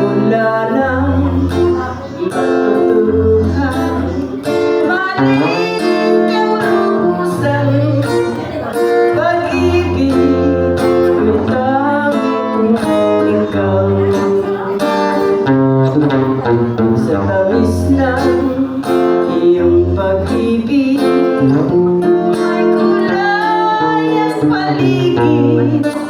Wala lang patutuhan Maliit ang pusan Pag-ibig. Itang ikaw Sa tamis ng iyong pag-ibig. Ay kulayas paligid